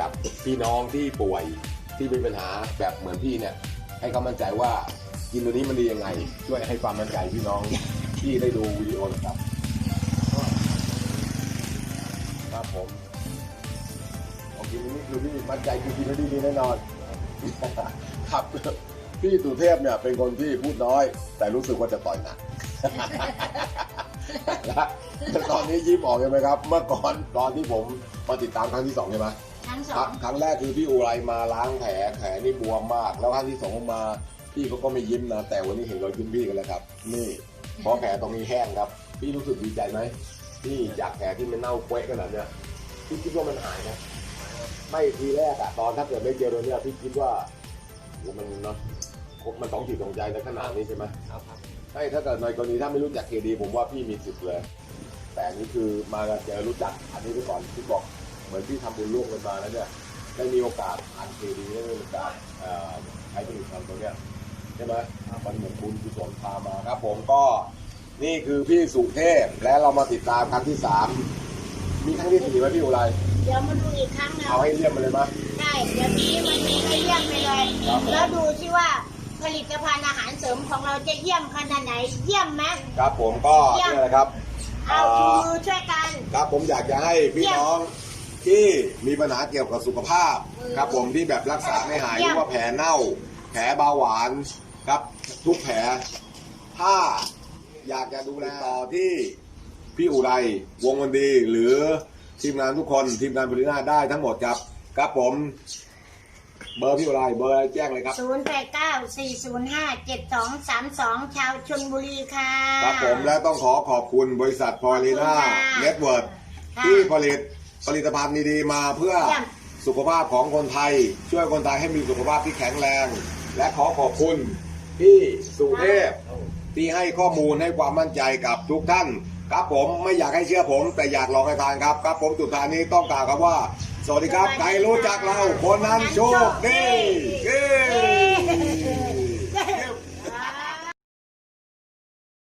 กับพี่น้องที่ป่วยที่มีปัญหาแบบเหมือนพี่เนี่ย ให้เขามั่นใจว่ากินตัวนี้มันดียังไง ช่วยให้ความมั่นใจพี่น้องที่ได้ดูวิดีโอนะครับครับผมผมกินอันนี้คือพี่มั่นใจคือกินแล้วดีแน่นอนครับพี่สุเทพเนี่ยเป็นคนที่พูดน้อย แต่รู้สึกว่าจะต่อยหนักและตอนนี้ยิ้มออกใช่ไหมครับ เมื่อก่อนตอนที่ผมมาติดตามครั้งที่สองใช่ไหมทั้ งสคอรั้งงครั้งแรกคือพี่อุไรมาล้างแผลแผลนี่บวมมาก แล้วครั้งที่สองมาพี่เขาก็ไม่ยิ้มนะ แต่วันนี้เห็นรอยยิ้มพี่กันแล้วครับ นี่เพราะแผลตรงนี้แห้งครับ พี่รู้สึกดีใจไหมพี่จากแผลที่มันเน่าเฟ้ขนาดเนี้ยพี่คิดว่ามันหายนะไม่ทีแรกอะตอนถ้าเกิดไม่เจอตัวเนี้ยพี่คิดว่าโหมันเนาะมันต้องจิตตองใจในขนาดนี้ใช่ไหม ครับครับใช่ถ้าเกิดในกรณีถ้าไม่รู้จักเคดีผมว่าพี่มีสิทธิ์เลย แต่อันนี้คือมาเจอรู้จักอันนี้ไปก่อนที่บอก เหมือนที่ทำบุญร่วมกันมาแล้วเนี่ยได้มีโอกาสอ่านเคดีได้มีโอกาสเอ่อใช้ผลิตภัณฑ์ตัวเนี้ยใช่ไหมมันเหมือนบุญกุศลพามาครับ ผมก็นี่คือพี่สุเทพและเรามาติดตามครั้งที่สามมีครั้งที่สี่ไหมพี่อุไรเดี๋ยวมาดูอีกครั้งหนึงเอาให้เรียบมาเลยมั้ยใช่เดี๋ยวนี้วันนี้ให้เยี่ยมไปเลยครับผมแล้วดูที่ว่าผลิตภัณฑ์อาหารเสริมของเราจะเยี่ยมขนาดไหนเยี่ยมไหมครับผมก็นี่แหละครับ เอาชูมือช่วยกัน ครับผมอยากจะให้พี่น้อง ที่มีปัญหาเกี่ยวกับสุขภาพครับผมที่แบบรักษาไม่หายหรือว่าแผลเน่า แผลเบาหวานครับทุกแผล ถ้าอยากจะดูแลต่อที่พี่อุไรวงวันดีหรือทีมงานทุกคนทีมงานบริหารได้ทั้งหมดครับครับผม เบอร์พี่อุไรเบอร์อะไรแจ้งเลยครับ 0 8 9 4 0 5 7 2 3 2 ชาวชนบุรีค่ะ ครับผมและต้องขอขอบคุณบริษัทพอลีนาขอบคุณค่ะเน็ตเวิร์ดค่ะที่ผลิต ผลิตภัณฑ์ดีๆมาเพื่อเยี่ยมสุขภาพของคนไทย ช่วยคนไทยให้มีสุขภาพที่แข็งแรง และขอขอบคุณพี่สุเทพที่ให้ข้อมูลให้ความมั่นใจกับทุกท่าน ครับผมไม่อยากให้เชื่อผม แต่อยากลองให้ทานครับครับผมสุดท้ายนี้ต้องกล่าวครับว่า สวัสดีครับใครรู้จักเราคนนั้นโชคดีเย้